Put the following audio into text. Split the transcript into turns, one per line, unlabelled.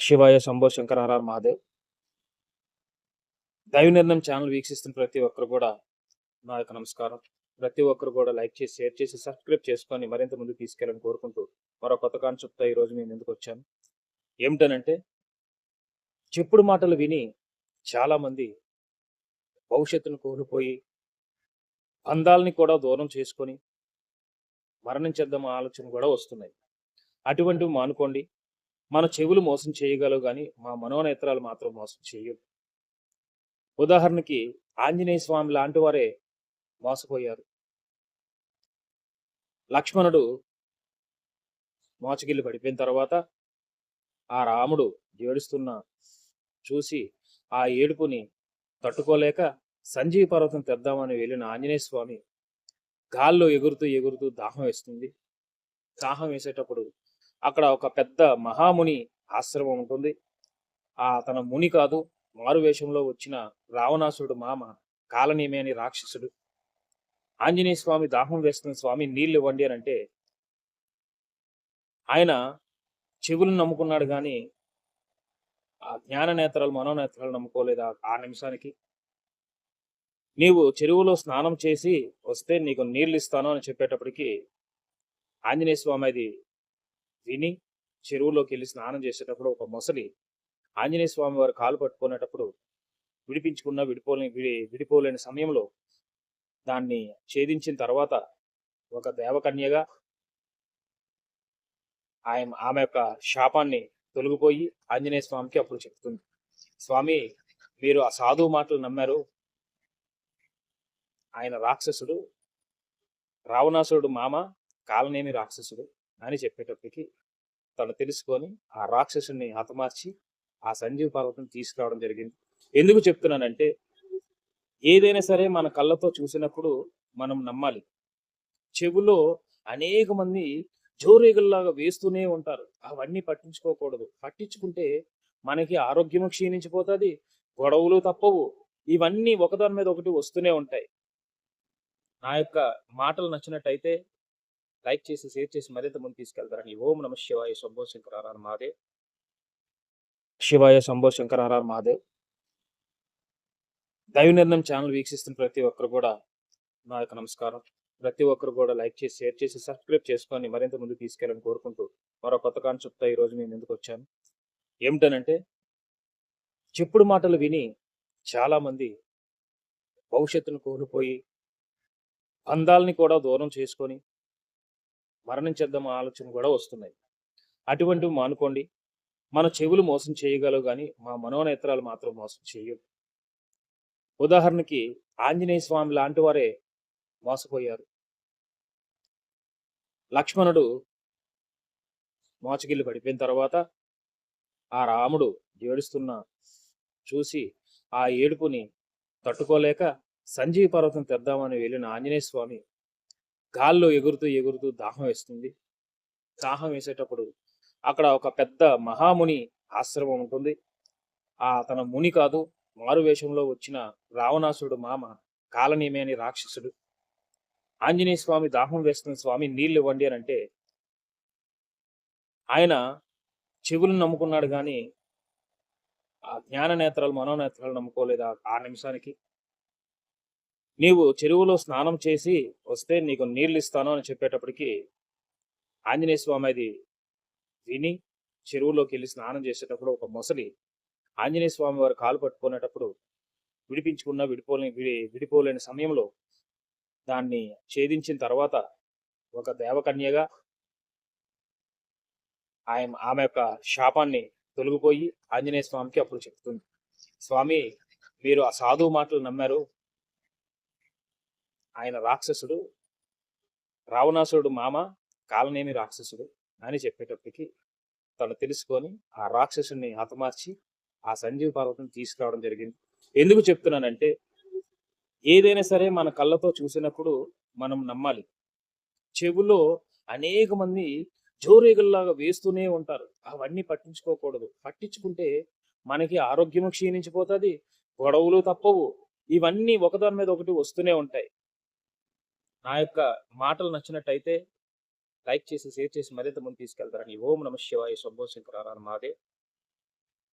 శివాయ శంభో శంకర హర మహాదేవ్. దైవ నిర్ణయం ఛానల్ వీక్షిస్తున్న ప్రతి ఒక్కరు కూడా నా యొక్క నమస్కారం. ప్రతి ఒక్కరు కూడా లైక్ చేసి షేర్ చేసి సబ్స్క్రైబ్ చేసుకొని మరింత ముందు తీసుకెళ్ళని కోరుకుంటూ మరో కొత్త కాన్సెప్ట్తో ఈరోజు నేను ఎందుకు వచ్చాను. ఏమిటనంటే చెప్పుడు మాటలు విని చాలామంది భవిష్యత్తును కోల్పోయి బంధాలని కూడా దూరం చేసుకొని మరణించేద్దాం ఆలోచన కూడా వస్తున్నాయి. అటువంటివి మానుకోండి. మన చెవులు మోసం చేయగలవు కానీ మా మనోనేత్రాలు మాత్రం మోసం చేయవు. ఉదాహరణకి ఆంజనేయ స్వామి లాంటి వారే మోసపోయారు. లక్ష్మణుడు మోచగిల్లి పడిపోయిన తర్వాత ఆ రాముడు ఏడుస్తున్న చూసి ఆ ఏడుపుని తట్టుకోలేక సంజీవ పర్వతం తెద్దామని వెళ్ళిన ఆంజనేయ స్వామి గాల్లో ఎగురుతూ ఎగురుతూ దాహం వేస్తుంది. దాహం వేసేటప్పుడు అక్కడ ఒక పెద్ద మహాముని ఆశ్రమం ఉంటుంది. ఆ తన ముని కాదు మారు వేషంలో వచ్చిన రావణాసుడు మామ కాలనీమే అని రాక్షసుడు. ఆంజనేయ స్వామి దాహం వేస్తున్న స్వామి నీళ్ళు ఇవ్వండి అని అంటే ఆయన చెవులను నమ్ముకున్నాడు కానీ ఆ జ్ఞాన నేత్రాలు మనోనేత్రాలు నమ్ముకోలేదు ఆ- నిమిషానికి. నీవు చెరువులో స్నానం చేసి వస్తే నీకు నీళ్ళు ఇస్తాను అని చెప్పేటప్పటికి ఆంజనేయ స్వామి అది విని చెరువులోకి వెళ్ళి స్నానం చేసేటప్పుడు ఒక మొసలి ఆంజనేయ స్వామి వారు కాలు పట్టుకునేటప్పుడు విడిపించుకున్న విడిపోలేని విడి విడిపోలేని సమయంలో దాన్ని ఛేదించిన తర్వాత ఒక దేవకన్యగా ఆయన ఆమె యొక్క శాపాన్ని తొలగిపోయి ఆంజనేయ స్వామికి అప్పుడు చెప్తుంది. స్వామి మీరు ఆ సాధువు మాటలు నమ్మారు. ఆయన రాక్షసుడు రావణాసురుడు మామ కాలనేమి రాక్షసుడు. అని చెప్పేటప్పటికి తను తెలుసుకొని ఆ రాక్షసుని హతమార్చి ఆ సంజీవ పర్వతం తీసుకురావడం జరిగింది. ఎందుకు చెప్తున్నానంటే ఏదైనా సరే మన కళ్ళతో చూసినప్పుడు మనం నమ్మాలి. చెవులో అనేక మంది జోరేగుల్లాగా వేస్తూనే ఉంటారు. అవన్నీ పట్టించుకోకూడదు. పట్టించుకుంటే మనకి ఆరోగ్యం క్షీణించిపోతుంది గొడవలు తప్పవు. ఇవన్నీ ఒకదాని మీద ఒకటి వస్తూనే ఉంటాయి. నా యొక్క మాటలు నచ్చినట్టయితే లైక్ చేసి షేర్ చేసి మరింత ముందు తీసుకెళ్తారని ఓం నమ శివాయ శంభో శంకర హర మహాదేవ్ శివాయ శంభో శంకర హర మహాదేవ్ దైవ నిర్ణయం ఛానల్ వీక్షిస్తున్న ప్రతి ఒక్కరు కూడా నా యొక్క నమస్కారం. ప్రతి ఒక్కరు కూడా లైక్ చేసి షేర్ చేసి సబ్స్క్రైబ్ చేసుకొని మరింత ముందు తీసుకెళ్ళని కోరుకుంటూ మరో కొత్త కాన్సెప్ట్తో ఈరోజు నేను ఎందుకు వచ్చాను? ఏమిటనంటే చెప్పుడు మాటలు విని చాలామంది భవిష్యత్తును కోల్పోయి బంధాలని కూడా దూరం చేసుకొని మరణించేద్దాం ఆలోచన కూడా వస్తున్నాయి. అటువంటివి మానుకోండి. మన చెవులు మోసం చేయగలవు కానీ మా మనోనేత్రాలు మాత్రం మోసం చేయవు. ఉదాహరణకి ఆంజనేయ స్వామి లాంటి వారే మోసపోయారు. లక్ష్మణుడు మోచగిల్లు పడిపోయిన తర్వాత ఆ రాముడు ఏడుస్తున్న చూసి ఆ ఏడుపుని తట్టుకోలేక సంజీవ పర్వతం తెద్దామని వెళ్ళిన ఆంజనేయ స్వామి గాల్లో ఎగురుతూ ఎగురుతూ దాహం వేస్తుంది. దాహం వేసేటప్పుడు అక్కడ ఒక పెద్ద మహాముని ఆశ్రమం ఉంటుంది. ఆ తన ముని కాదు మారు వేషంలో వచ్చిన రావణాసుడు మామ కాలనీమే అని రాక్షసుడు. ఆంజనేయ స్వామి దాహం వేస్తున్న స్వామి నీళ్ళు ఇవ్వండి అని అంటే ఆయన చెవులను నమ్ముకున్నాడు కానీ ఆ జ్ఞాన నేత్రాలు మనోనేత్రాలు నమ్ముకోలేదు ఆ నిమిషానికి. నీవు చెరువులో స్నానం చేసి వస్తే నీకు నీళ్ళు ఇస్తాను అని చెప్పేటప్పటికి ఆంజనేయ స్వామి అది విని చెరువులోకి వెళ్ళి స్నానం చేసేటప్పుడు ఒక మొసలి ఆంజనేయ స్వామి వారు కాలు పట్టుకునేటప్పుడు విడిపించుకున్న విడిపోలేని విడి విడిపోలేని సమయంలో దాన్ని ఛేదించిన తర్వాత ఒక దేవకన్యగా ఆయన ఆమె యొక్క శాపాన్ని తొలగిపోయి ఆంజనేయ స్వామికి అప్పుడు చెప్తుంది. స్వామి మీరు ఆ సాధువు మాటలు నమ్మారు. ఆయన రాక్షసుడు రావణాసురుడు మామ కాలనేమి రాక్షసుడు అని చెప్పేటప్పటికి తను తెలుసుకొని ఆ రాక్షసుని హతమార్చి ఆ సంజీవ పర్వతం తీసుకురావడం జరిగింది. ఎందుకు చెప్తున్నానంటే ఏదైనా సరే మన కళ్ళతో చూసినప్పుడు మనం నమ్మాలి. చెవులో అనేక మంది జోరేగుల్లాగా వేస్తూనే ఉంటారు. అవన్నీ పట్టించుకోకూడదు. పట్టించుకుంటే మనకి ఆరోగ్యం క్షీణించిపోతుంది గొడవలు తప్పవు. ఇవన్నీ ఒకదాని మీద ఒకటి వస్తూనే ఉంటాయి. నా యొక్క మాటలు నచ్చినట్టయితే లైక్ చేసి షేర్ చేసి మరింత ముందు తీసుకెళ్తారని ఓం నమ శివాయ శంభో శంకర మాదే